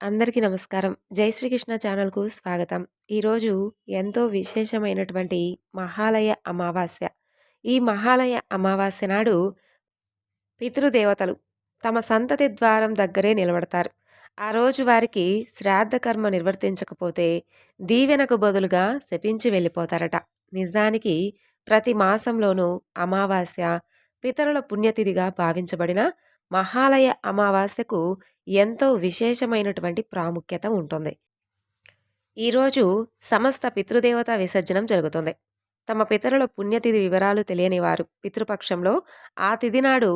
అందరికీ నమస్కారం. జై శ్రీకృష్ణ ఛానల్కు స్వాగతం. ఈరోజు ఎంతో విశేషమైనటువంటి మహాలయ అమావాస్య. ఈ మహాలయ అమావాస్య నాడు పితృదేవతలు తమ సంతతి ద్వారం దగ్గరే నిలబడతారు. ఆ రోజు వారికి శ్రాద్ధ కర్మ నిర్వర్తించకపోతే దీవెనకు బదులుగా శపించి వెళ్ళిపోతారట. నిజానికి ప్రతి మాసంలోనూ అమావాస్య పితరుల పుణ్యతిథిగా భావించబడిన మహాలయ అమావాస్యకు ఎంతో విశేషమైనటువంటి ప్రాముఖ్యత ఉంటుంది. ఈరోజు సమస్త పితృదేవత విసర్జనం జరుగుతుంది. తమ పితరుల పుణ్యతిథి వివరాలు తెలియని వారు పితృపక్షంలో ఆ తిథి నాడు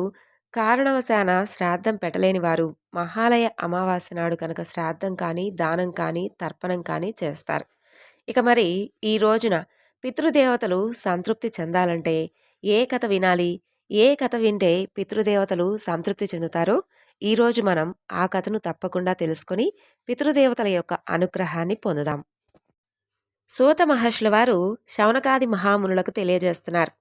కారణవశాన శ్రాద్ధం పెట్టలేని వారు మహాలయ అమావాస్య నాడు కనుక శ్రాద్ధం కానీ దానం కానీ తర్పణం కానీ చేస్తారు. ఇక మరి ఈ రోజున పితృదేవతలు సంతృప్తి చెందాలంటే ఏ కథ వినాలి? ఏ కథ వింటే పితృదేవతలు సంతృప్తి చెందుతారో ఈరోజు మనం ఆ కథను తప్పకుండా తెలుసుకొని పితృదేవతల యొక్క అనుగ్రహాన్ని పొందుదాం. సూత మహర్షుల వారు శౌనకాది మహామునులకు తెలియజేస్తున్నారు.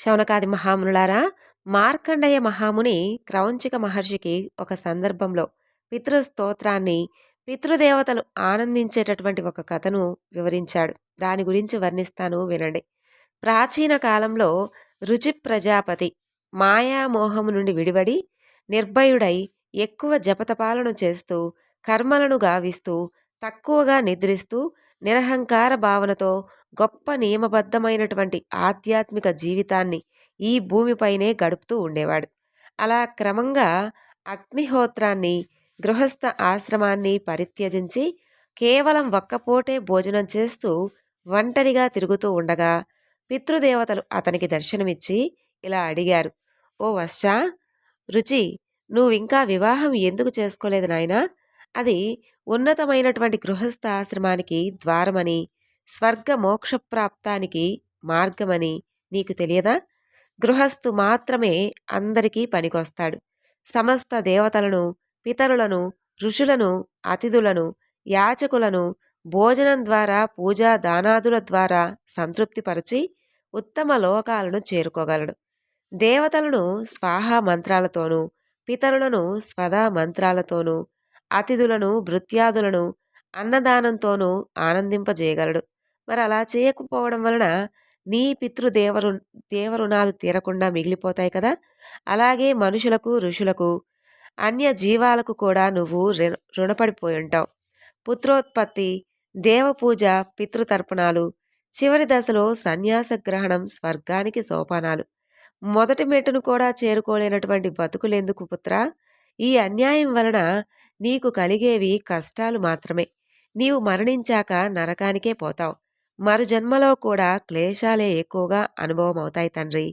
శౌనకాది మహామునులారా మార్కండయ్య మహాముని క్రౌంచిక మహర్షికి ఒక సందర్భంలో పితృస్తోత్రాన్ని పితృదేవతలు ఆనందించేటటువంటి ఒక కథను వివరించాడు. దాని గురించి వర్ణిస్తాను వినండి. ప్రాచీన కాలంలో రుచి ప్రజాపతి మాయామోహము నుండి విడివడి నిర్భయుడై ఎక్కువ జపతపాలను చేస్తూ కర్మలను గావిస్తూ తక్కువగా నిద్రిస్తూ నిరహంకార భావనతో గొప్ప నియమబద్ధమైనటువంటి ఆధ్యాత్మిక జీవితాన్ని ఈ భూమిపైనే గడుపుతూ ఉండేవాడు. అలా క్రమంగా అగ్నిహోత్రాన్ని గృహస్థ ఆశ్రమాన్ని పరిత్యజించి కేవలం ఒక్కపూటే భోజనం చేస్తూ ఒంటరిగా తిరుగుతూ ఉండగా పితృదేవతలు అతనికి దర్శనమిచ్చి ఇలా అడిగారు ఓ వశ్చా రుచి నువ్వింకా వివాహం ఎందుకు చేసుకోలేదు నాయనా? అది ఉన్నతమైనటువంటి గృహస్థ ఆశ్రమానికి ద్వారమని స్వర్గ మోక్షప్రాప్తానికి మార్గమని నీకు తెలియదా? గృహస్థు మాత్రమే అందరికీ పనికొస్తాడు. సమస్త దేవతలను పితరులను ఋషులను అతిథులను యాచకులను భోజనం ద్వారా పూజా దానాదుల ద్వారా సంతృప్తిపరచి ఉత్తమ లోకాలను చేరుకోగలడు. దేవతలను స్వాహ మంత్రాలతోనూ పితరులను స్వదా మంత్రాలతోనూ అతిథులను భృత్యాదులను అన్నదానంతోనూ ఆనందింపజేయగలడు. మరి అలా చేయకపోవడం వలన నీ పితృదేవరు దేవరుణాలు తీరకుండా మిగిలిపోతాయి కదా. అలాగే మనుషులకు ఋషులకు అన్య జీవాలకు కూడా నువ్వు రుణపడిపోయి ఉంటావు. పుత్రోత్పత్తి దేవపూజ పితృతర్పణాలు చివరి దశలో సన్యాస గ్రహణం స్వర్గానికి సోపానాలు. మొదటి మెట్టును కూడా చేరుకోలేనటువంటి బతుకులెందుకు పుత్ర? ఈ అన్యాయం వలన నీకు కలిగేవి కష్టాలు మాత్రమే. నీవు మరణించాక నరకానికే పోతావు. మరు జన్మలో కూడా క్లేశాలే ఎక్కువగా అనుభవం అవుతాయి తండ్రి.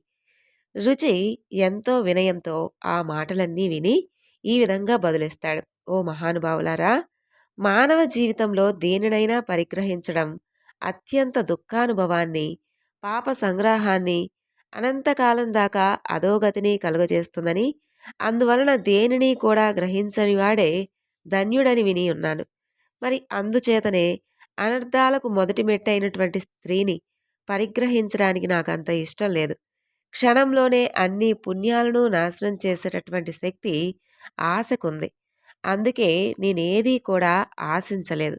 రుచి ఎంతో వినయంతో ఆ మాటలన్నీ విని ఈ విధంగా బదులిస్తాడు. ఓ మహానుభావులారా మానవ జీవితంలో దేనినైనా పరిగ్రహించడం అత్యంత దుఃఖానుభవాన్ని పాప సంగ్రహాన్ని అనంతకాలం దాకా అధోగతిని కలుగజేస్తుందని అందువలన దేనిని కూడా గ్రహించని వాడే ధన్యుడని విని ఉన్నాను. మరి అందుచేతనే అనర్థాలకు మొదటి మెట్టైనటువంటి స్త్రీని పరిగ్రహించడానికి నాకు అంత ఇష్టం లేదు. క్షణంలోనే అన్ని పుణ్యాలను నాశనం చేసేటటువంటి శక్తి ఆశకుంది. అందుకే నేనేదీ కూడా ఆశించలేదు.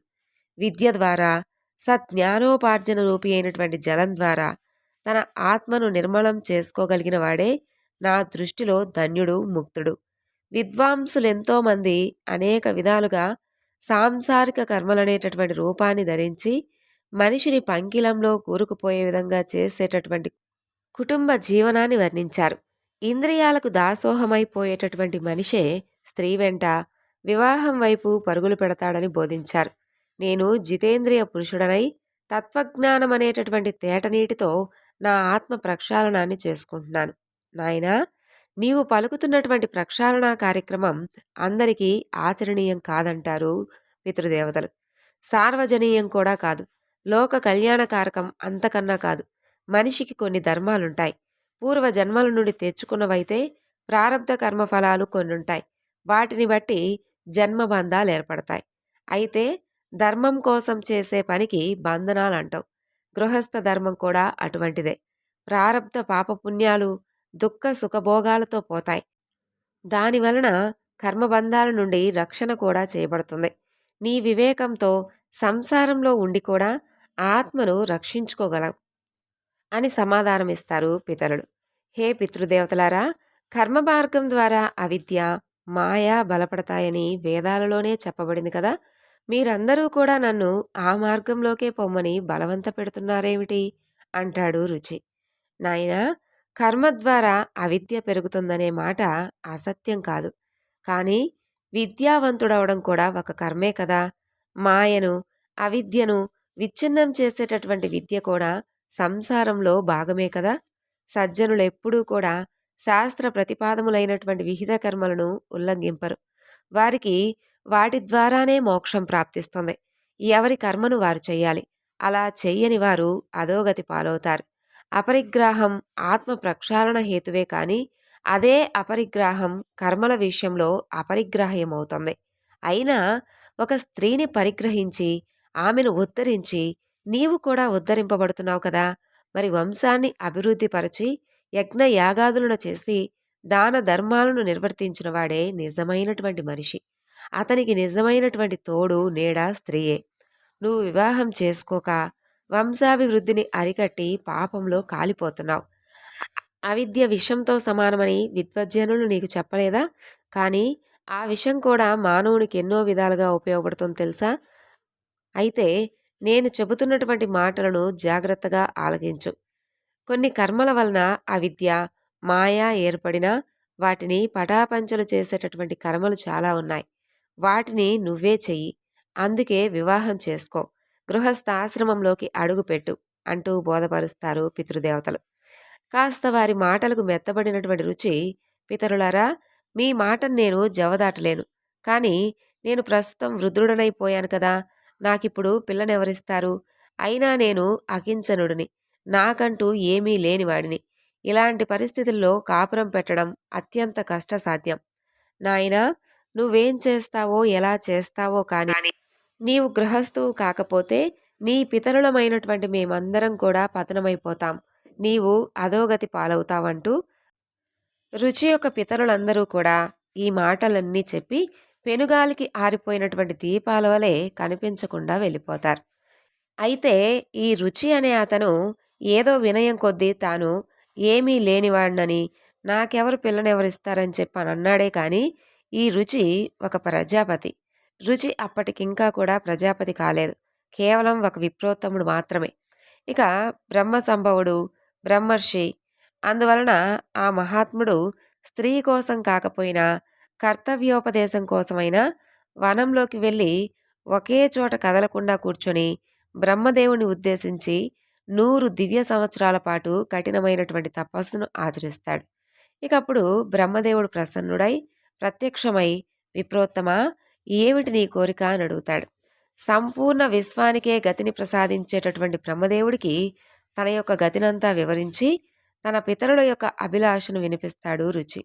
విద్య ద్వారా సజ్ఞానోపార్జన రూపి అయినటువంటి జలం ద్వారా తన ఆత్మను నిర్మలం చేసుకోగలిగిన వాడే నా దృష్టిలో ధన్యుడు ముక్తుడు. విద్వాంసులెంతోమంది అనేక విధాలుగా సాంసారిక కర్మలనేటటువంటి రూపాన్ని ధరించి మనిషిని పంకిలంలో కూరుకుపోయే విధంగా చేసేటటువంటి కుటుంబ జీవనాన్ని వర్ణించారు. ఇంద్రియాలకు దాసోహమైపోయేటటువంటి మనిషే స్త్రీ వెంట వివాహం వైపు పరుగులు పెడతాడని బోధించారు. నేను జితేంద్రియ పురుషుడనై తత్వజ్ఞానం అనేటటువంటి తేటనీటితో నా ఆత్మ ప్రక్షాళనాన్ని చేసుకుంటున్నాను. నాయనా నీవు పలుకుతున్నటువంటి ప్రక్షాళన కార్యక్రమం అందరికీ ఆచరణీయం కాదంటారు పితృదేవతలు. సార్వజనీయం కూడా కాదు. లోక కళ్యాణకారకం అంతకన్నా కాదు. మనిషికి కొన్ని ధర్మాలుంటాయి. పూర్వ జన్మల నుండి తెచ్చుకున్నవైతే ప్రారంభ కర్మఫలాలు కొన్నుంటాయి. వాటిని బట్టి జన్మబంధాలు ఏర్పడతాయి అయితే ధర్మం కోసం చేసే పనికి బంధనాలు అంటావు గృహస్థ ధర్మం కూడా అటువంటిదే. ప్రారంధ పాపపుణ్యాలు దుఃఖ సుఖభోగాలతో పోతాయి. దానివలన కర్మబంధాల నుండి రక్షణ కూడా చేయబడుతుంది. నీ వివేకంతో సంసారంలో ఉండి కూడా ఆత్మను రక్షించుకోగలవు అని సమాధానమిస్తారు పితరుడు హే పితృదేవతలారా కర్మ మార్గం ద్వారా అవిద్య మాయ బలపడతాయని వేదాలలోనే చెప్పబడింది కదా. మీరందరూ కూడా నన్ను ఆ మార్గంలోకే పొమ్మని బలవంత పెడుతున్నారేమిటి? అంటాడు రుచి. నాయనా కర్మ ద్వారా అవిద్య పెరుగుతుందనే మాట అసత్యం కాదు. కానీ విద్యావంతుడవడం కూడా ఒక కర్మే కదా. మాయను అవిద్యను విచ్ఛిన్నం చేసేటటువంటి విద్య కూడా సంసారంలో భాగమే కదా. సజ్జనులు ఎప్పుడూ కూడా శాస్త్ర ప్రతిపాదములైనటువంటి విహిత కర్మలను ఉల్లంఘింపరు. వారికి వాటి ద్వారానే మోక్షం ప్రాప్తిస్తుంది. ఎవరి కర్మను వారు చెయ్యాలి. అలా చెయ్యని వారు అధోగతి పాలవుతారు. అపరిగ్రాహం ఆత్మ ప్రక్షాళన హేతువే కాని అదే అపరిగ్రాహం కర్మల విషయంలో అపరిగ్రాహ్యమవుతుంది. అయినా ఒక స్త్రీని పరిగ్రహించి ఆమెను ఉద్ధరించి నీవు కూడా ఉద్ధరింపబడుతున్నావు కదా! మరి వంశాన్ని అభివృద్ధిపరచి యజ్ఞ యాగాదులను చేసి దాన ధర్మాలను నిర్వర్తించిన వాడే నిజమైనటువంటి మనిషి. అతనికి నిజమైనటువంటి తోడు నీడ స్త్రీయే. నువ్వు వివాహం చేసుకోక వంశాభివృద్ధిని అరికట్టి పాపంలో కాలిపోతున్నావు. అవిద్య విషంతో సమానమని విద్వజ్జనులు నీకు చెప్పలేదా? కానీ ఆ విషం కూడా మానవునికి ఎన్నో విధాలుగా ఉపయోగపడుతుంది తెలుసా? అయితే నేను చెబుతున్నటువంటి మాటలను జాగ్రత్తగా ఆలకించు. కొన్ని కర్మల వలన అవిద్య మాయా ఏర్పడినా వాటిని పటాపంచలు చేసేటటువంటి కర్మలు చాలా ఉన్నాయి. వాటిని నువ్వే చెయ్యి. అందుకే వివాహం చేసుకో. గృహస్థాశ్రమంలోకి అడుగుపెట్టు అంటూ బోధపరుస్తారు పితృదేవతలు. కాస్త వారి మాటలకు మెత్తబడినటువంటి రుచి పితరులారా మీ మాటను నేను జవదాటలేను. కానీ నేను ప్రస్తుతం వృద్ధుడనైపోయాను కదా! నాకిప్పుడు పిల్లనెవరిస్తారు? అయినా నేను అకించనుడిని. నాకంటూ ఏమీ లేనివాడిని. ఇలాంటి పరిస్థితుల్లో కాపురం పెట్టడం అత్యంత కష్టసాధ్యం. నాయనా నువ్వేం చేస్తావో ఎలా చేస్తావో కానీ నీవు గృహస్థువు కాకపోతే నీ పితరులమైనటువంటి మేమందరం కూడా పతనమైపోతాం. నీవు అధోగతి పాలవుతావంటూ రుచి యొక్క పితరులందరూ కూడా ఈ మాటలన్నీ చెప్పి పెనుగాలికి ఆరిపోయినటువంటి దీపాల వలె కనిపించకుండా వెళ్ళిపోతారు. అయితే ఈ రుచి అనే అతను ఏదో వినయం కొద్దీ తాను ఏమీ లేనివాడినని నాకెవరు పిల్లనెవరిస్తారని చెప్పని అన్నాడే కానీ ఈ రుచి ఒక ప్రజాపతి. రుచి అప్పటికింకా కూడా ప్రజాపతి కాలేదు. కేవలం ఒక విప్రోత్తముడు మాత్రమే. ఇక బ్రహ్మ సంభవుడు బ్రహ్మర్షి అందువలన ఆ మహాత్ముడు స్త్రీ కోసం కాకపోయినా కర్తవ్యోపదేశం కోసమైనా వనంలోకి వెళ్ళి ఒకే చోట కదలకుండా కూర్చొని బ్రహ్మదేవుని ఉద్దేశించి నూరు దివ్య సంవత్సరాల పాటు కఠినమైనటువంటి తపస్సును ఆచరిస్తాడు. ఇక అప్పుడు బ్రహ్మదేవుడు ప్రసన్నుడై ప్రత్యక్షమై విప్రోత్తమ ఏమిటి నీ కోరిక అని అడుగుతాడు. సంపూర్ణ విశ్వానికే గతిని ప్రసాదించేటటువంటి బ్రహ్మదేవుడికి తన యొక్క గతినంతా వివరించి తన పితరుల యొక్క అభిలాషను వినిపిస్తాడు రుచి.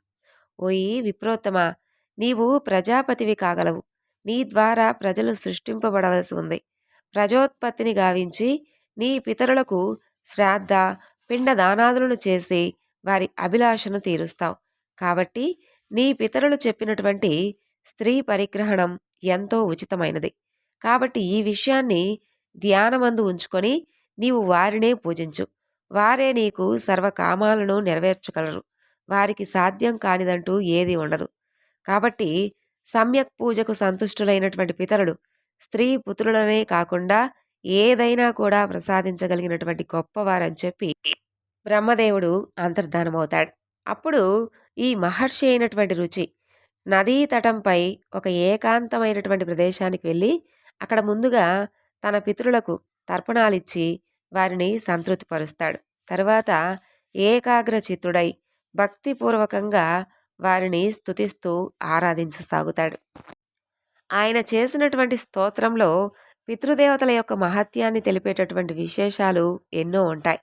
ఓయి విప్రోత్తమ నీవు ప్రజాపతివి కాగలవు. నీ ద్వారా ప్రజలు సృష్టింపబడవలసి ఉంది. ప్రజోత్పత్తిని గావించి నీ పితరులకు శ్రాద్ధ పిండ దానాదులను చేసి వారి అభిలాషను తీరుస్తావు. కాబట్టి నీ పితరులు చెప్పినటువంటి స్త్రీ పరిగ్రహణం ఎంతో ఉచితమైనది. కాబట్టి ఈ విషయాన్ని ధ్యానమందు ఉంచుకొని నీవు వారినే పూజించు. వారే నీకు సర్వకామాలను నెరవేర్చగలరు. వారికి సాధ్యం కానిదంటూ ఏది ఉండదు. కాబట్టి సమ్యక్ పూజకు సంతుష్టులైనటువంటి పితరులు స్త్రీ పుత్రులనే కాకుండా ఏదైనా కూడా ప్రసాదించగలిగినటువంటి గొప్పవారని చెప్పి బ్రహ్మదేవుడు అంతర్ధానమవుతాడు. అప్పుడు ఈ మహర్షి అయినటువంటి రుచి నదీ తటంపై ఒక ఏకాంతమైనటువంటి ప్రదేశానికి వెళ్ళి అక్కడ ముందుగా తన పితృలకు తర్పణాలిచ్చి వారిని సంతృప్తిపరుస్తాడు. తర్వాత ఏకాగ్ర చిత్తుడై భక్తిపూర్వకంగా వారిని స్తుతిస్తూ ఆరాధించసాగుతాడు. ఆయన చేసినటువంటి స్తోత్రంలో పితృదేవతల యొక్క మహత్యాన్ని తెలిపేటటువంటి విశేషాలు ఎన్నో ఉంటాయి.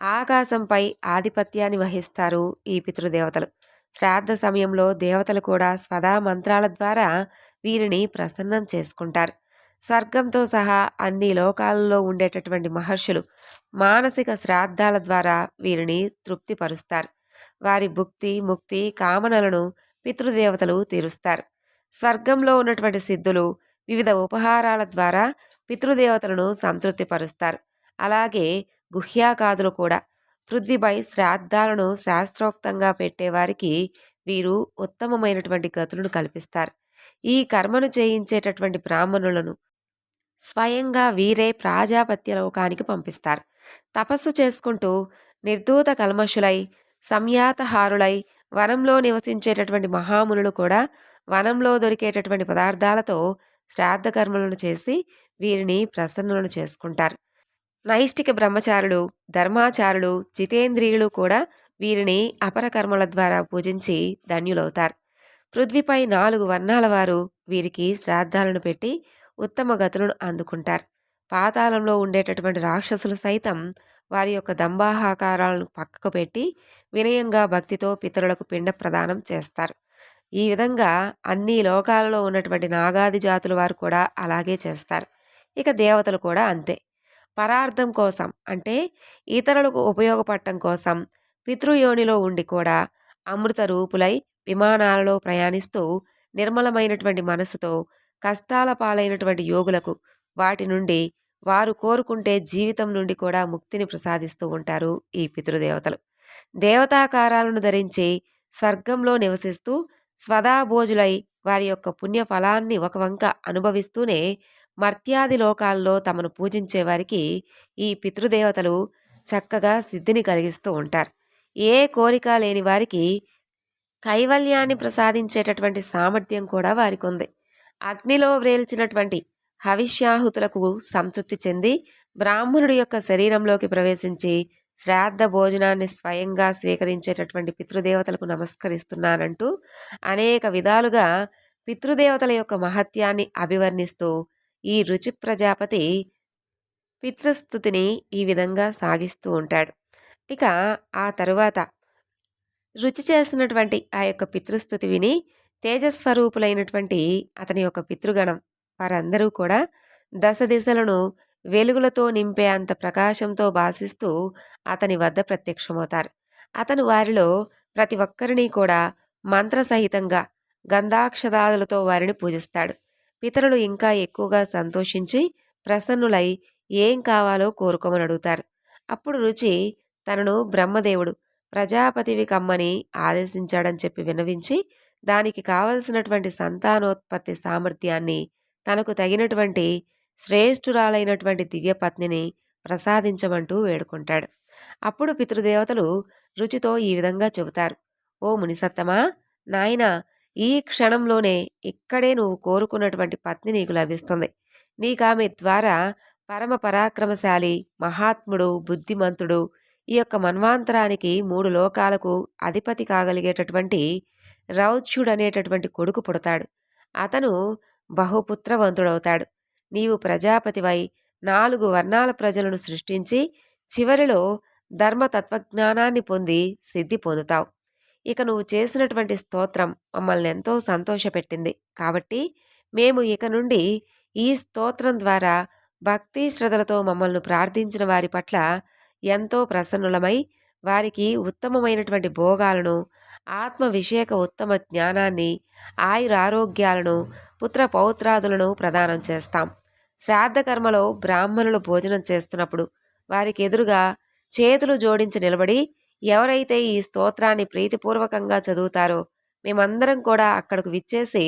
ఆకాశంపై ఆధిపత్యాన్ని వహిస్తారు ఈ పితృదేవతలు. శ్రాద్ధ సమయంలో దేవతలు కూడా స్వదా మంత్రాల ద్వారా వీరిని ప్రసన్నం చేసుకుంటారు. స్వర్గంతో సహా అన్ని లోకాలలో ఉండేటటువంటి మహర్షులు మానసిక శ్రాద్ధాల ద్వారా వీరిని తృప్తిపరుస్తారు. వారి భుక్తి ముక్తి కామనలను పితృదేవతలు తీరుస్తారు. స్వర్గంలో ఉన్నటువంటి సిద్ధులు వివిధ ఉపహారాల ద్వారా పితృదేవతలను సంతృప్తిపరుస్తారు. అలాగే గుహ్యాకాదులు కూడా. పృథ్వీపై శ్రాద్ధాలను శాస్త్రోక్తంగా పెట్టేవారికి వీరు ఉత్తమమైనటువంటి గతులను కల్పిస్తారు. ఈ కర్మను చేయించేటటువంటి బ్రాహ్మణులను స్వయంగా వీరే ప్రాజాపత్య లోకానికి పంపిస్తారు. తపస్సు చేసుకుంటూ నిర్దూత కల్మషులై సంయాతహారులై వనంలో నివసించేటటువంటి మహామునులు కూడా వనంలో దొరికేటటువంటి పదార్థాలతో శ్రాద్ధ కర్మలను చేసి వీరిని ప్రసన్నులను చేసుకుంటారు. నైష్టిక బ్రహ్మచారులు ధర్మాచారులు జితేంద్రియులు కూడా వీరిని అపరకర్మల ద్వారా పూజించి ధన్యులవుతారు. పృథ్వీపై నాలుగు వర్ణాల వారు వీరికి శ్రాద్ధాలను పెట్టి ఉత్తమ గతులను అందుకుంటారు. పాతాళంలో ఉండేటటువంటి రాక్షసులు సైతం వారి యొక్క దంబాహాకారాలను పక్కకు పెట్టి వినయంగా భక్తితో పితరులకు పిండ ప్రదానం చేస్తారు. ఈ విధంగా అన్ని లోకాలలో ఉన్నటువంటి నాగాది జాతుల వారు కూడా అలాగే చేస్తారు. ఇక దేవతలు కూడా అంతే. పరార్థం కోసం అంటే ఇతరులకు ఉపయోగపడటం కోసం పితృయోనిలో ఉండి కూడా అమృత రూపులై విమానాలలో ప్రయాణిస్తూ నిర్మలమైనటువంటి మనసుతో కష్టాల పాలైనటువంటి యోగులకు వాటి నుండి వారు కోరుకుంటే జీవితం నుండి కూడా ముక్తిని ప్రసాదిస్తూ ఉంటారు ఈ పితృదేవతలు. దేవతాకారాలను ధరించి స్వర్గంలో నివసిస్తూ స్వదాభోజులై వారి యొక్క పుణ్య ఫలాన్ని ఒక వంక అనుభవిస్తూనే మర్త్యాది లోకాల్లో తమను పూజించే వారికి ఈ పితృదేవతలు చక్కగా సిద్ధిని కలిగిస్తూ ఉంటారు. ఏ కోరిక లేని వారికి కైవల్యాన్ని ప్రసాదించేటటువంటి సామర్థ్యం కూడా వారికి ఉంది అగ్నిలో వ్రేల్చినటువంటి హవిష్యాహుతులకు సంతృప్తి చెంది బ్రాహ్మణుడి యొక్క శరీరంలోకి ప్రవేశించి శ్రాద్ధ భోజనాన్ని స్వయంగా స్వీకరించేటటువంటి పితృదేవతలకు నమస్కరిస్తున్నానంటూ అనేక విధాలుగా పితృదేవతల యొక్క మహత్యాన్ని అభివర్ణిస్తూ ఈ రుచి ప్రజాపతి పితృస్థుతిని ఈ విధంగా సాగిస్తూ ఉంటాడు. ఇక ఆ తరువాత రుచి చేసినటువంటి ఆ యొక్క పితృస్థుతి విని తేజస్వరూపులైనటువంటి అతని యొక్క పితృగణం వారందరూ కూడా దశ దిశలను వెలుగులతో నింపే అంత ప్రకాశంతో భాసిస్తూ అతని వద్ద ప్రత్యక్షమవుతారు. అతను వారిలో ప్రతి ఒక్కరిని కూడా మంత్రసహితంగా గంధాక్షరాదులతో వారిని పూజిస్తాడు. పితరులు ఇంకా ఎక్కువగా సంతోషించి ప్రసన్నులై ఏం కావాలో కోరుకోమని అడుగుతారు. అప్పుడు రుచి తనను బ్రహ్మదేవుడు ప్రజాపతివి కమ్మని ఆదేశించాడని చెప్పి వినవించి దానికి కావలసినటువంటి సంతానోత్పత్తి సామర్థ్యాన్ని తనకు తగినటువంటి శ్రేష్ఠురాలైనటువంటి దివ్యపత్నిని ప్రసాదించమంటూ వేడుకుంటాడు. అప్పుడు పితృదేవతలు రుచితో ఈ విధంగా చెబుతారు. ఓ మునిసత్తమా నాయన ఈ క్షణంలోనే ఇక్కడే నువ్వు కోరుకున్నటువంటి పత్ని నీకు లభిస్తుంది. నీకామె ద్వారా పరమ పరాక్రమశాలి మహాత్ముడు బుద్ధిమంతుడు ఈ యొక్క మన్వాంతరానికి మూడు లోకాలకు అధిపతి కాగలిగేటటువంటి రౌచ్యుడనేటటువంటి కొడుకు పుడతాడు. అతను బహుపుత్రవంతుడవుతాడు. నీవు ప్రజాపతివై నాలుగు వర్ణాల ప్రజలను సృష్టించి చివరిలో ధర్మ తత్వజ్ఞానాన్ని పొంది సిద్ధి పొందుతావు. ఇక నువ్వు చేసినటువంటి స్తోత్రం మమ్మల్ని ఎంతో సంతోషపెట్టింది. కాబట్టి మేము ఇక నుండి ఈ స్తోత్రం ద్వారా భక్తి శ్రద్ధలతో మమ్మల్ని ప్రార్థించిన వారి పట్ల ఎంతో ప్రసన్నులమై వారికి ఉత్తమమైనటువంటి భోగాలను ఆత్మ విషయక ఉత్తమ జ్ఞానాన్ని ఆయురారోగ్యాలను పుత్ర పౌత్రాదులను ప్రదానం చేస్తాం. శ్రాద్ధ కర్మలో బ్రాహ్మణులు భోజనం చేస్తున్నప్పుడు వారికి ఎదురుగా చేతులు జోడించి నిలబడి ఎవరైతే ఈ స్తోత్రాన్ని ప్రీతిపూర్వకంగా చదువుతారో మేమందరం కూడా అక్కడకు విచ్చేసి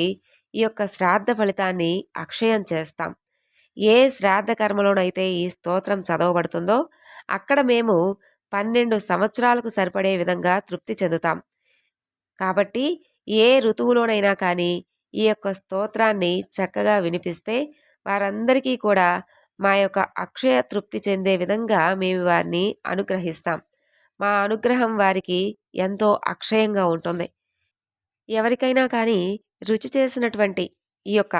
ఈ యొక్క శ్రాద్ధ ఫలితాన్ని అక్షయం చేస్తాం. ఏ శ్రాద్ధ కర్మలోనైతే ఈ స్తోత్రం చదవబడుతుందో అక్కడ మేము పన్నెండు సంవత్సరాలకు సరిపడే విధంగా తృప్తి చెందుతాం. కాబట్టి ఏ ఋతువులోనైనా కానీ ఈ యొక్క స్తోత్రాన్ని చక్కగా వినిపిస్తే వారందరికీ కూడా మా యొక్క అక్షయ తృప్తి చెందే విధంగా మేము వారిని అనుగ్రహిస్తాం. మా అనుగ్రహం వారికి ఎంతో అక్షయంగా ఉంటుంది. ఎవరికైనా కానీ రుచి చేసినటువంటి ఈ యొక్క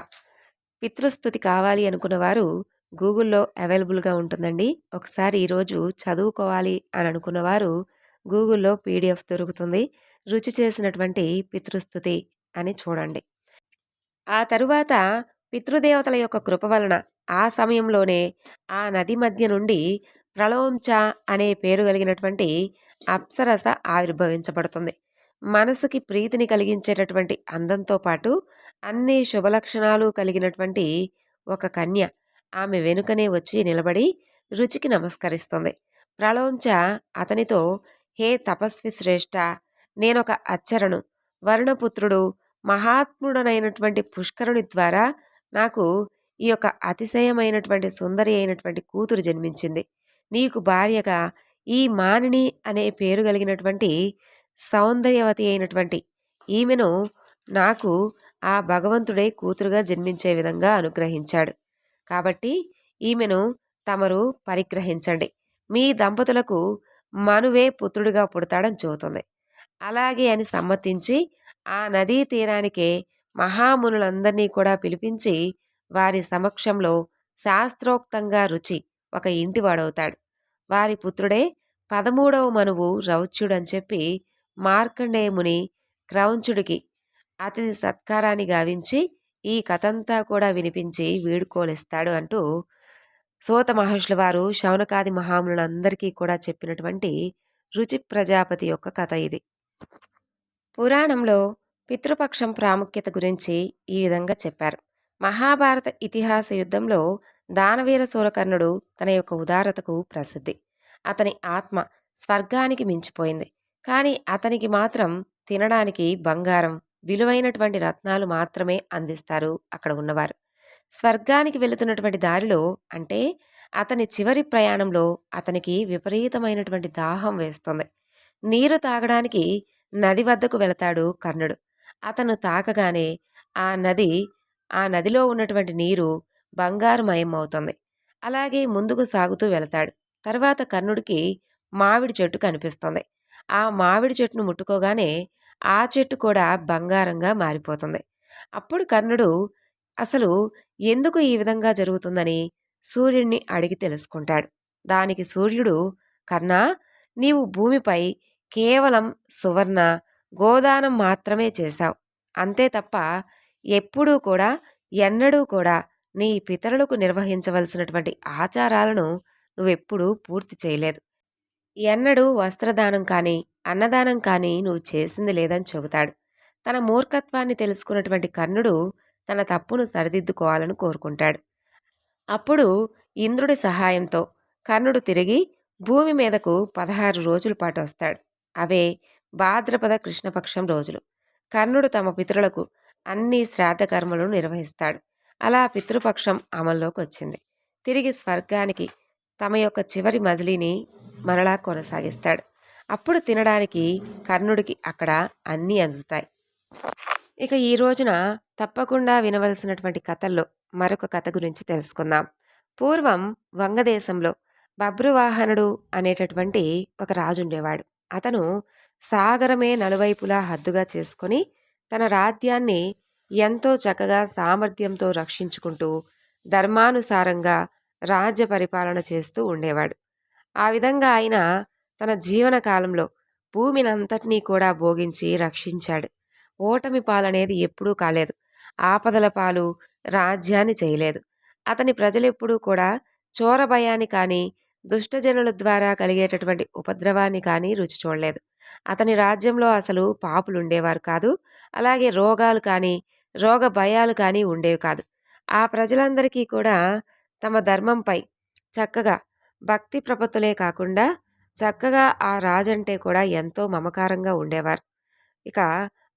పితృస్థుతి కావాలి అనుకున్న వారు గూగుల్లో అవైలబుల్గా ఉంటుందండి. ఒకసారి ఈరోజు చదువుకోవాలి అని అనుకున్నవారు గూగుల్లో పీడిఎఫ్ దొరుకుతుంది. రుచి చేసినటువంటి పితృస్థుతి అని చూడండి. ఆ తరువాత పితృదేవతల యొక్క కృప వలన ఆ సమయంలోనే ఆ నది మధ్య నుండి ప్రలోంచ అనే పేరు కలిగినటువంటి అప్సరస ఆవిర్భవించబడుతుంది. మనసుకి ప్రీతిని కలిగించేటటువంటి అందంతో పాటు అన్ని శుభలక్షణాలు కలిగినటువంటి ఒక కన్య ఆమె వెనుకనే వచ్చి నిలబడి రుచికి నమస్కరిస్తుంది. ప్రళోంచ అతనితో హే తపస్వి శ్రేష్ఠ నేనొక అచ్చరను. వరుణపుత్రుడు మహాత్ముడనైనటువంటి పుష్కరుని ద్వారా నాకు ఈ యొక్క అతిశయమైనటువంటి సుందరి అయినటువంటి కూతురు జన్మించింది. నీకు భార్యగా ఈ మానిని అనే పేరు కలిగినటువంటి సౌందర్యవతి అయినటువంటి ఈమెను నాకు ఆ భగవంతుడే కూతురుగా జన్మించే విధంగా అనుగ్రహించాడు. కాబట్టి ఈమెను తమరు పరిగ్రహించండి. మీ దంపతులకు మనువే పుత్రుడిగా పుడతాడని చెబుతుంది. అలాగే అని సమ్మతించి ఆ నదీ తీరానికే మహామునులందరినీ కూడా పిలిపించి వారి సమక్షంలో శాస్త్రోక్తంగా రుచి ఒక ఇంటివాడవుతాడు వారి పుత్రుడే పదమూడవ మనువు రౌచ్యుడని చెప్పి మార్కండేయముని క్రౌంచుడికి అతిథి సత్కారాన్ని గావించి ఈ కథంతా కూడా వినిపించి వీడుకోలేస్తాడు అంటూ సోత మహర్షుల వారు శౌనకాది మహాములందరికీ కూడా చెప్పినటువంటి రుచి ప్రజాపతి యొక్క కథ ఇది. పురాణంలో పితృపక్షం ప్రాముఖ్యత గురించి ఈ విధంగా చెప్పారు. మహాభారత ఇతిహాస యుద్ధంలో దానవీర సూరకర్ణుడు తన యొక్క ఉదారతకు ప్రసిద్ధి. అతని ఆత్మ స్వర్గానికి మించిపోయింది. కానీ అతనికి మాత్రం తినడానికి బంగారం విలువైనటువంటి రత్నాలు మాత్రమే అందిస్తారు అక్కడ ఉన్నవారు. స్వర్గానికి వెళుతున్నటువంటి దారిలో అంటే అతని చివరి ప్రయాణంలో అతనికి విపరీతమైనటువంటి దాహం వేస్తుంది. నీరు తాగడానికి నది వద్దకు వెళతాడు కర్ణుడు. అతను తాకగానే ఆ నది ఆ నదిలో ఉన్నటువంటి నీరు బంగారుమయమవుతుంది. అలాగే ముందుకు సాగుతూ వెళతాడు. తర్వాత కర్ణుడికి మామిడి చెట్టు కనిపిస్తుంది. ఆ మామిడి చెట్టును ముట్టుకోగానే ఆ చెట్టు కూడా బంగారంగా మారిపోతుంది. అప్పుడు కర్ణుడు అసలు ఎందుకు ఈ విధంగా జరుగుతుందని సూర్యుడిని అడిగి తెలుసుకుంటాడు. దానికి సూర్యుడు కర్ణా నీవు భూమిపై కేవలం సువర్ణ గోదానం మాత్రమే చేశావు. అంతే తప్ప ఎప్పుడూ కూడా ఎన్నడూ కూడా నీ పితరులకు నిర్వహించవలసినటువంటి ఆచారాలను నువ్వెప్పుడూ పూర్తి చేయలేదు. ఎన్నడూ వస్త్రదానం కానీ అన్నదానం కానీ నువ్వు చేసింది లేదని చెబుతాడు. తన మూర్ఖత్వాన్ని తెలుసుకున్నటువంటి కర్ణుడు తన తప్పును సరిదిద్దుకోవాలని కోరుకుంటాడు. అప్పుడు ఇంద్రుడి సహాయంతో కర్ణుడు తిరిగి భూమి మీదకు పదహారు రోజుల పాటు వస్తాడు. అవే భాద్రపద కృష్ణపక్షం రోజులు. కర్ణుడు తమ పితరులకు అన్ని శ్రాద్ధ కర్మలను నిర్వహిస్తాడు. అలా పితృపక్షం అమల్లోకి వచ్చింది తిరిగి స్వర్గానికి తమ యొక్క చివరి మజిలీని మరలా కొనసాగిస్తాడు. అప్పుడు తినడానికి కర్ణుడికి అక్కడ అన్నీ అందుతాయి. ఇక ఈ రోజున తప్పకుండా వినవలసినటువంటి కథల్లో మరొక కథ గురించి తెలుసుకుందాం. పూర్వం వంగదేశంలో బబ్రువాహనుడు అనేటటువంటి ఒక రాజు ఉండేవాడు అతను సాగరమే నలువైపులా హద్దుగా చేసుకొని తన రాజ్యాన్ని ఎంతో చక్కగా సామర్థ్యంతో రక్షించుకుంటూ ధర్మానుసారంగా రాజ్య పరిపాలన చేస్తూ ఉండేవాడు. ఆ విధంగా ఆయన తన జీవన కాలంలో భూమినంతటినీ కూడా భోగించి రక్షించాడు. ఓటమి పాలనేది ఎప్పుడూ కాలేదు. ఆపదల పాలు రాజ్యాన్ని చేయలేదు. అతని ప్రజలెప్పుడూ కూడా చోర భయాన్ని కానీ దుష్టజనుల ద్వారా కలిగేటటువంటి ఉపద్రవాన్ని కానీ రుచి చూడలేదు. అతని రాజ్యంలో అసలు పాపులు ఉండేవారు కాదు. అలాగే రోగాలు కానీ రోగ భయాలు కానీ ఉండేవి కాదు. ఆ ప్రజలందరికీ కూడా తమ ధర్మంపై చక్కగా భక్తి ప్రపత్తులే కాకుండా చక్కగా ఆ రాజంటే కూడా ఎంతో మమకారంగా ఉండేవారు. ఇక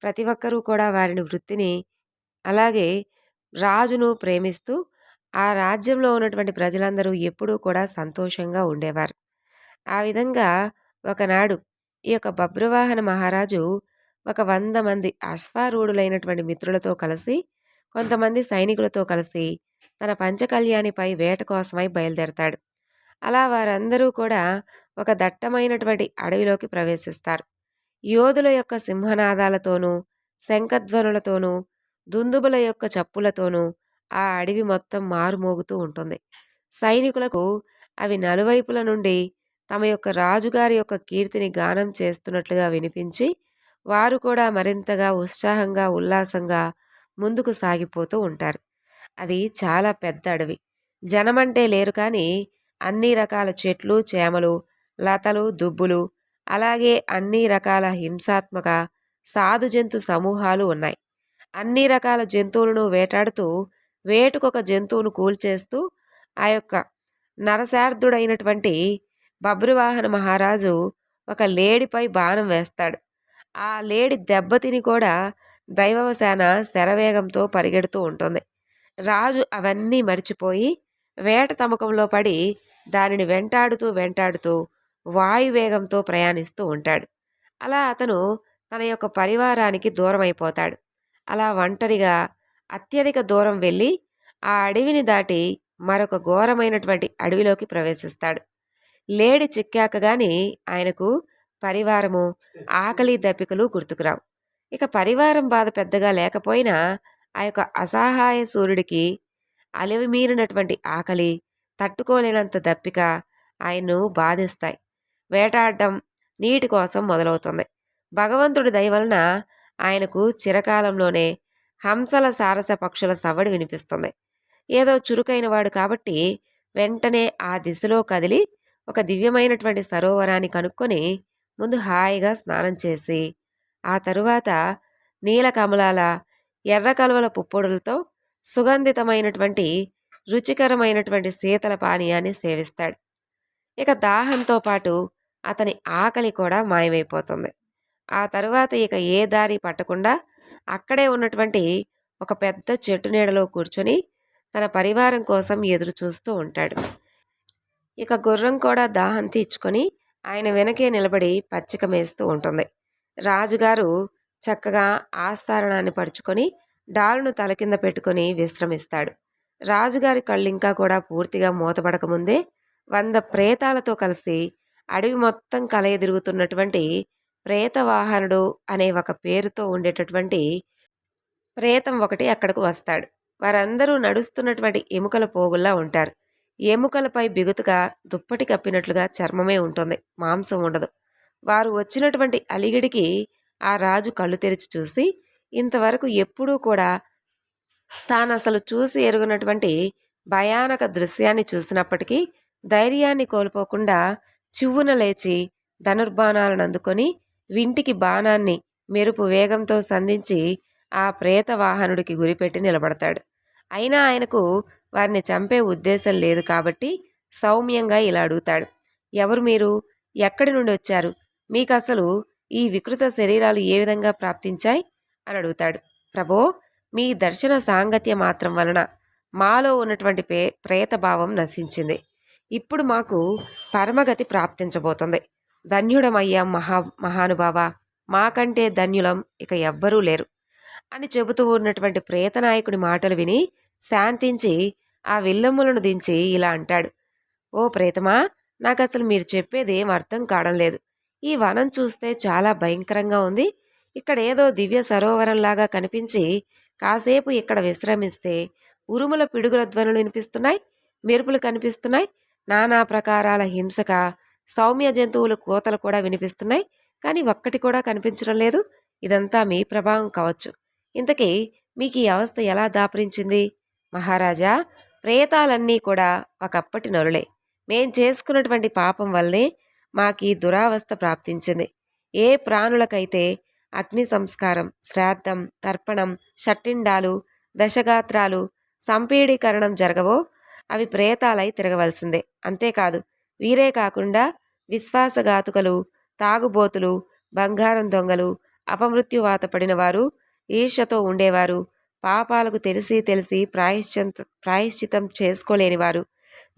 ప్రతి ఒక్కరూ కూడా వారిని వృత్తిని అలాగే రాజును ప్రేమిస్తూ ఆ రాజ్యంలో ఉన్నటువంటి ప్రజలందరూ ఎప్పుడూ కూడా సంతోషంగా ఉండేవారు. ఆ విధంగా ఒకనాడు ఈ యొక్క బబ్రువాహన మహారాజు ఒక వంద మంది అశ్వారూఢులైనటువంటి మిత్రులతో కలిసి కొంతమంది సైనికులతో కలిసి తన పంచకళ్యాణిపై వేట కోసమై బయలుదేరతాడు. అలా వారందరూ కూడా ఒక దట్టమైనటువంటి అడవిలోకి ప్రవేశిస్తారు. యోధుల యొక్క సింహనాదాలతోనూ శంఖధ్వనులతోనూ దుందుబుల యొక్క చప్పులతోనూ ఆ అడవి మొత్తం మారుమోగుతూ ఉంటుంది. సైనికులకు అవి నలువైపుల నుండి తమ యొక్క రాజుగారి యొక్క కీర్తిని గానం చేస్తున్నట్లుగా వినిపించి వారు కూడా మరింతగా ఉత్సాహంగా ఉల్లాసంగా ముందుకు సాగిపోతూ ఉంటారు. అది చాలా పెద్ద అడవి. జనమంటే లేరు కానీ అన్ని రకాల చెట్లు చేమలు లతలు దుబ్బులు అలాగే అన్ని రకాల హింసాత్మక సాధు జంతు సమూహాలు ఉన్నాయి. అన్ని రకాల జంతువులను వేటాడుతూ వేటుకొక జంతువును కూల్చేస్తూ ఆ యొక్క నరశార్థుడైనటువంటి బబ్రువాహన మహారాజు ఒక లేడిపై బాణం వేస్తాడు. ఆ లేడి దెబ్బతిని కూడా దైవవశాన శరవేగంతో పరిగెడుతూ ఉంటుంది. రాజు అవన్నీ మర్చిపోయి వేట తమకంలో పడి దానిని వెంటాడుతూ వెంటాడుతూ వాయువేగంతో ప్రయాణిస్తూ ఉంటాడు. అలా అతను తన యొక్క పరివారానికి దూరం అయిపోతాడు అలా ఒంటరిగా అత్యధిక దూరం వెళ్ళి ఆ అడవిని దాటి మరొక ఘోరమైనటువంటి అడవిలోకి ప్రవేశిస్తాడు. లేడి చిక్కాక గాని ఆయనకు పరివారము ఆకలి దప్పికలు గుర్తుకురావు. ఇక పరివారం బాధ పెద్దగా లేకపోయినా ఆ యొక్క అసహాయ సూర్యుడికి అలివిమీరినటువంటి ఆకలి తట్టుకోలేనంత దప్పిక ఆయన్ను బాధిస్తాయి. వేటాడడం నీటి కోసం మొదలవుతుంది. భగవంతుడి దయ వలన ఆయనకు చిరకాలంలోనే హంసల సారస పక్షుల సవ్వడి వినిపిస్తుంది. ఏదో చురుకైన వాడు కాబట్టి వెంటనే ఆ దిశలో కదిలి ఒక దివ్యమైనటువంటి సరోవరాన్ని కనుక్కొని ముందు హాయిగా స్నానం చేసి ఆ తరువాత నీలకమలాల ఎర్ర కలువల పుప్పొడులతో సుగంధితమైనటువంటి రుచికరమైనటువంటి శీతల పానీయాన్ని సేవిస్తాడు. ఇక దాహంతో పాటు అతని ఆకలి కూడా మాయమైపోతుంది. ఆ తరువాత ఇక ఏ దారి పట్టకుండా అక్కడే ఉన్నటువంటి ఒక పెద్ద చెట్టు నీడలో కూర్చొని తన పరివారం కోసం ఎదురు చూస్తూ ఉంటాడు. ఇక గుర్రం కూడా దాహం తీర్చుకొని ఆయన వెనకే నిలబడి పచ్చిక మేస్తూ ఉంటుంది. రాజుగారు చక్కగా ఆస్థారణాన్ని పరుచుకొని డాలును తల కింద పెట్టుకొని విశ్రమిస్తాడు. రాజుగారి కళ్ళు ఇంకా కూడా పూర్తిగా మూతపడకముందే వంద ప్రేతాలతో కలిసి అడవి మొత్తం కలయదిరుగుతున్నటువంటి ప్రేతవాహనుడు అనే ఒక పేరుతో ఉండేటటువంటి ప్రేతం ఒకటి అక్కడకు వస్తాడు. వారందరూ నడుస్తున్నటువంటి ఎముకల పోగుల్లా ఉంటారు. ఎముకలపై బిగుతుగా దుప్పటి కప్పినట్లుగా చర్మమే ఉంటుంది. మాంసం ఉండదు. వారు వచ్చినటువంటి అలిగిడికి ఆ రాజు కళ్ళు తెరిచి చూసి ఇంతవరకు ఎప్పుడూ కూడా తాను అసలు చూసి ఎరుగునటువంటి భయానక దృశ్యాన్ని చూసినప్పటికీ ధైర్యాన్ని కోల్పోకుండా చివ్వున లేచి ధనుర్బాణాలను అందుకొని వింటికి బాణాన్ని మెరుపు వేగంతో సంధించి ఆ ప్రేత వాహనుడికి గురిపెట్టి నిలబడతాడు. అయినా ఆయనకు వారిని చంపే ఉద్దేశం లేదు కాబట్టి సౌమ్యంగా ఇలా అడుగుతాడు. ఎవరు మీరు? ఎక్కడి నుండి వచ్చారు? మీకు అసలు ఈ వికృత శరీరాలు ఏ విధంగా ప్రాప్తించాయి? అని అడుగుతాడు. ప్రభో మీ దర్శన సాంగత్య మాత్రం వలన మాలో ఉన్నటువంటి పే ప్రేతభావం నశించింది. ఇప్పుడు మాకు పరమగతి ప్రాప్తించబోతుంది. ధన్యుడమయ్యాం మహా మహానుభావ! మాకంటే ధన్యులం ఇక ఎవ్వరూ లేరు. అని చెబుతూ ఉన్నటువంటి ప్రేతనాయకుడి మాటలు విని శాంతించి ఆ విల్లమ్ములను దించి ఇలా అంటాడు. ఓ ప్రేతమా నాకు అసలు మీరు చెప్పేది ఏం అర్థం కావడం లేదు. ఈ వనం చూస్తే చాలా భయంకరంగా ఉంది. ఇక్కడ ఏదో దివ్య సరోవరంలాగా కనిపించి కాసేపు ఇక్కడ విశ్రమిస్తే ఉరుముల పిడుగుల ధ్వనులు వినిపిస్తున్నాయి మెరుపులు కనిపిస్తున్నాయి నానా ప్రకారాల హింసక సౌమ్య జంతువుల కోతలు కూడా వినిపిస్తున్నాయి. కానీ ఒక్కటి కూడా కనిపించడం లేదు. ఇదంతా మీ ప్రభావం కావచ్చు. ఇంతకీ మీకు ఈ అవస్థ ఎలా దాపరించింది? మహారాజా ప్రేతాలన్నీ కూడా ఒకప్పటి నరులే. మేం చేసుకున్నటువంటి పాపం వల్లనే మాకు ఈ దురావస్థ ప్రాప్తించింది. ఏ ప్రాణులకైతే అగ్ని సంస్కారం శ్రాద్ధం తర్పణం షట్టిండాలు దశగాత్రాలు సంపీడీకరణం జరగవో అవి ప్రేతాలై తిరగవలసిందే. అంతేకాదు వీరే కాకుండా విశ్వాసఘాతుకలు తాగుబోతులు బంగారం దొంగలు అపమృత్యువాత పడిన వారు ఈర్షతో ఉండేవారు పాపాలకు తెలిసి తెలిసి ప్రాయశ్చంత ప్రాయశ్చితం చేసుకోలేనివారు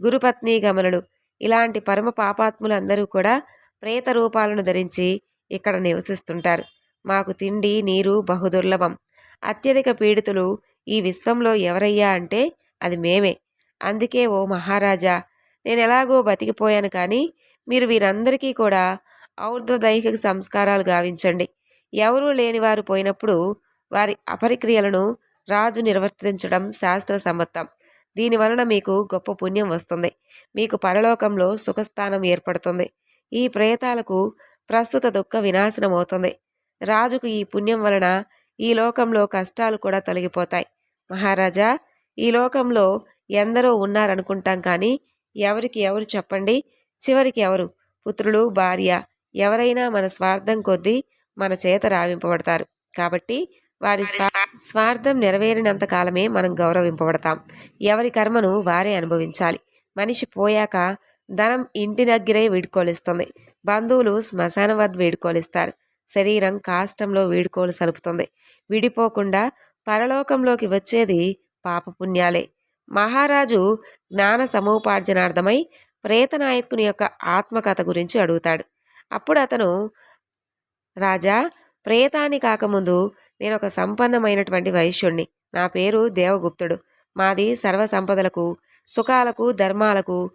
గురుపత్ని గమనులు. ఇలాంటి పరమ పాపాత్ములందరూ కూడా ప్రేత రూపాలను ధరించి ఇక్కడ నివసిస్తుంటారు. మాకు తిండి నీరు బహుదుర్లభం అత్యధిక పీడితులు ఈ విశ్వంలో ఎవరయ్యా అంటే అది మేమే. అందుకే ఓ మహారాజా నేను ఎలాగో బతికిపోయాను కానీ మీరు వీరందరికీ కూడా ఔర్ధ్వదైహిక సంస్కారాలు గావించండి. ఎవరూ లేనివారు పోయినప్పుడు వారి అపరిక్రియలను రాజు నిర్వర్తించడం శాస్త్ర సమ్మతం. దీని వలన మీకు గొప్ప పుణ్యం వస్తుంది. మీకు పరలోకంలో సుఖస్థానం ఏర్పడుతుంది. ఈ ప్రేతాలకు ప్రస్తుత దుఃఖ వినాశనం అవుతుంది రాజుకు ఈ పుణ్యం వలన ఈ లోకంలో కష్టాలు కూడా తొలగిపోతాయి. మహారాజా ఈ లోకంలో ఎందరో ఉన్నారనుకుంటాం కానీ ఎవరికి ఎవరు చెప్పండి? చివరికి ఎవరు? పుత్రులు భార్య ఎవరైనా మన స్వార్థం కొద్దీ మన చేత రావింపబడతారు. కాబట్టి వారి స్వార్థం నెరవేరినంత కాలమే మనం గౌరవింపబడతాం. ఎవరి కర్మను వారే అనుభవించాలి. మనిషి పోయాక ధనం ఇంటి దగ్గరే వీడుకోలిస్తుంది. బంధువులు శ్మశానం వద్ద వీడుకోలిస్తారు. శరీరం కాష్టంలో వీడుకోలు సలుపుతుంది. విడిపోకుండా పరలోకంలోకి వచ్చేది పాపపుణ్యాలే. మహారాజు జ్ఞాన సముపార్జనార్థమై ప్రేతనాయకుని యొక్క ఆత్మకథ గురించి అడుగుతాడు. అప్పుడు అతను రాజా ప్రేతాన్ని కాకముందు నేను ఒక సంపన్నమైనటువంటి వైశ్యుణ్ణి. నా పేరు దేవగుప్తుడు. మాది సర్వ సంపదలకు సుఖాలకు ధర్మాలకు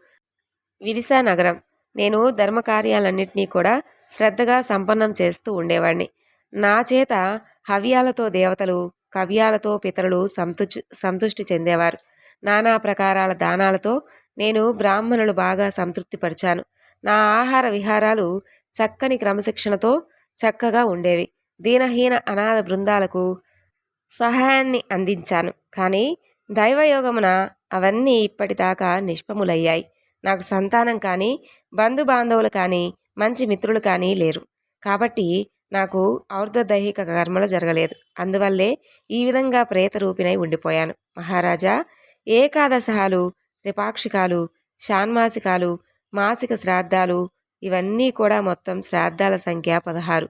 విదిశా నగరం. నేను ధర్మ కార్యాలన్నింటినీ కూడా శ్రద్ధగా సంపన్నం చేస్తూ ఉండేవాడిని నా చేత హవ్యాలతో దేవతలు కవ్యాలతో పితరులు సంతు సంతుష్టి చెందేవారు. నానా ప్రకారాల దానాలతో నేను బ్రాహ్మణులు బాగా సంతృప్తిపరిచాను. నా ఆహార విహారాలు చక్కని క్రమశిక్షణతో చక్కగా ఉండేవి. దీనహీన అనాథ బృందాలకు సహాయాన్ని అందించాను. కానీ దైవయోగమున అవన్నీ ఇప్పటిదాకా నిష్పములయ్యాయి. నాకు సంతానం కానీ బంధుబాంధవులు కానీ మంచి మిత్రులు కానీ లేరు. కాబట్టి నాకు ఔర్ధదైహిక కర్మలు జరగలేదు. అందువల్లే ఈ విధంగా ప్రేతరూపిణై ఉండిపోయాను. మహారాజా ఏకాదశహాలు త్రిపాక్షికాలు షాన్మాసికాలు మాసిక శ్రాద్ధాలు ఇవన్నీ కూడా మొత్తం శ్రాద్ధాల సంఖ్య పదహారు.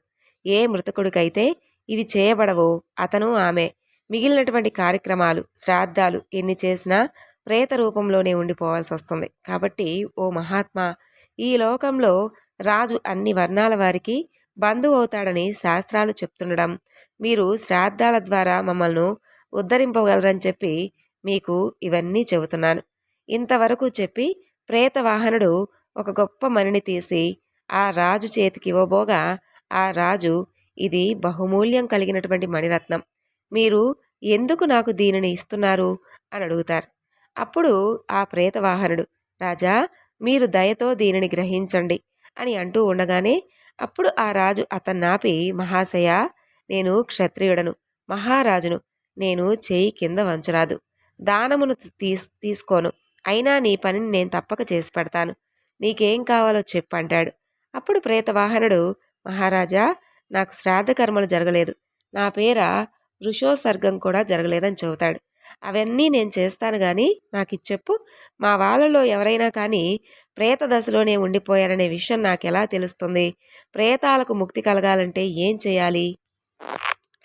ఏ మృతకుడికైతే ఇవి చేయబడవో అతను ఆమె. మిగిలినటువంటి కార్యక్రమాలు శ్రాద్ధాలు ఎన్ని చేసినా ప్రేత రూపంలోనే ఉండిపోవాల్సి వస్తుంది. కాబట్టి ఓ మహాత్మా ఈ లోకంలో రాజు అన్ని వర్ణాల వారికి బంధువు అవుతాడని శాస్త్రాలు చెప్తుండడం మీరు శ్రాద్ధాల ద్వారా మమ్మల్ని ఉద్ధరింపగలరని చెప్పి మీకు ఇవన్నీ చెబుతున్నాను. ఇంతవరకు చెప్పి ప్రేత వాహనుడు ఒక గొప్ప మణిని తీసి ఆ రాజు చేతికి ఇవ్వబోగా ఆ రాజు ఇది బహుమూల్యం కలిగినటువంటి మణిరత్నం. మీరు ఎందుకు నాకు దీనిని ఇస్తున్నారు? అని అడుగుతారు. అప్పుడు ఆ ప్రేతవాహనుడు రాజా మీరు దయతో దీనిని గ్రహించండి అని అంటూ ఉండగానే అప్పుడు ఆ రాజు అతన్నాపి మహాశయ నేను క్షత్రియుడను మహారాజును నేను చేయి కింద వంచరాదు. దానమును తీస్ తీసుకోను. అయినా నీ పనిని నేను తప్పక చేసి పెడతాను. నీకేం కావాలో చెప్పంటాడు అప్పుడు ప్రేతవాహనుడు మహారాజా నాకు శ్రాద్ధ కర్మలు జరగలేదు. నా పేర వృషోసర్గం కూడా జరగలేదని చెబుతాడు. అవన్నీ నేను చేస్తాను కానీ నాకు ఇది చెప్పు మా వాళ్ళలో ఎవరైనా కానీ ప్రేత దశలోనే ఉండిపోయారనే విషయం నాకు ఎలా తెలుస్తుంది? ప్రేతాలకు ముక్తి కలగాలంటే ఏం చేయాలి?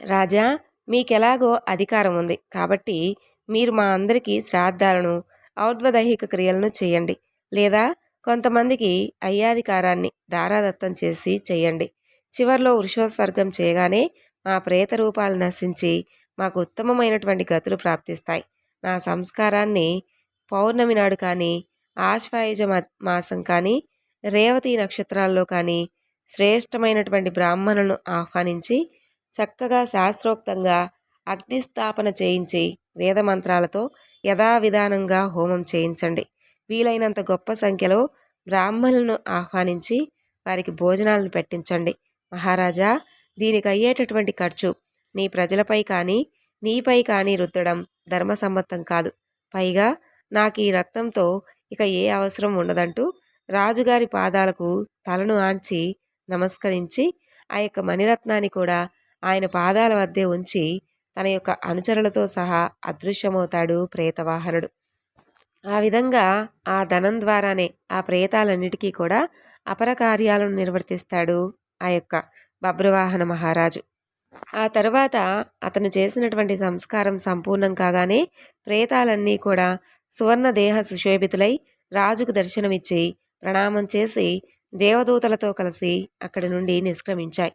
రాజా మీకెలాగో అధికారం ఉంది. కాబట్టి మీరు మా అందరికీ శ్రాద్ధాలను ఔద్వదైహిక క్రియలను చేయండి. లేదా కొంతమందికి అయ్యాధికారాన్ని దారాదత్తం చేసి చేయండి. చివర్లో వృషోత్సర్గం చేయగానే మా ప్రేత రూపాలు నశించి మాకు ఉత్తమమైనటువంటి గతులు ప్రాప్తిస్తాయి. నా సంస్కారాన్ని పౌర్ణమి నాడు కానీ ఆశ్వాయుజ మాసం కానీ రేవతి నక్షత్రాల్లో కానీ శ్రేష్టమైనటువంటి బ్రాహ్మణులను ఆహ్వానించి చక్కగా శాస్త్రోక్తంగా అగ్నిస్థాపన చేయించి వేదమంత్రాలతో యథావిధానంగా హోమం చేయించండి. వీలైనంత గొప్ప సంఖ్యలో బ్రాహ్మణులను ఆహ్వానించి వారికి భోజనాలను పెట్టించండి. మహారాజా దీనికి అయ్యేటటువంటి ఖర్చు నీ ప్రజలపై కానీ నీపై కానీ రుద్దడం ధర్మసమ్మతం కాదు. పైగా నాకు ఈ రక్తంతో ఇక ఏ అవసరం ఉండదంటూ రాజుగారి పాదాలకు తలను ఆంచి నమస్కరించి ఆ యొక్క మణిరత్నాన్ని కూడా ఆయన పాదాల వద్దే ఉంచి తన యొక్క అనుచరులతో సహా అదృశ్యమవుతాడు ప్రేతవాహనుడు. ఆ విధంగా ఆ ధనం ద్వారానే ఆ ప్రేతాలన్నిటికీ కూడా అపర కార్యాలను నిర్వర్తిస్తాడు ఆ యొక్క బబ్రువాహన మహారాజు. ఆ తర్వాత అతను చేసినటువంటి సంస్కారం సంపూర్ణం కాగానే ప్రేతాలన్నీ కూడా సువర్ణ దేహ సుశోభితులై రాజుకు దర్శనమిచ్చి ప్రణామం చేసి దేవదూతలతో కలిసి అక్కడి నుండి నిష్క్రమించాయి.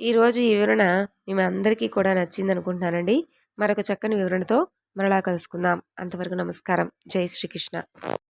ఈరోజు ఈ వివరణ మేము అందరికీ కూడా నచ్చిందనుకుంటున్నానండి. మరొక చక్కని వివరణతో మరలా కలుసుకుందాం. అంతవరకు నమస్కారం. జై శ్రీకృష్ణ.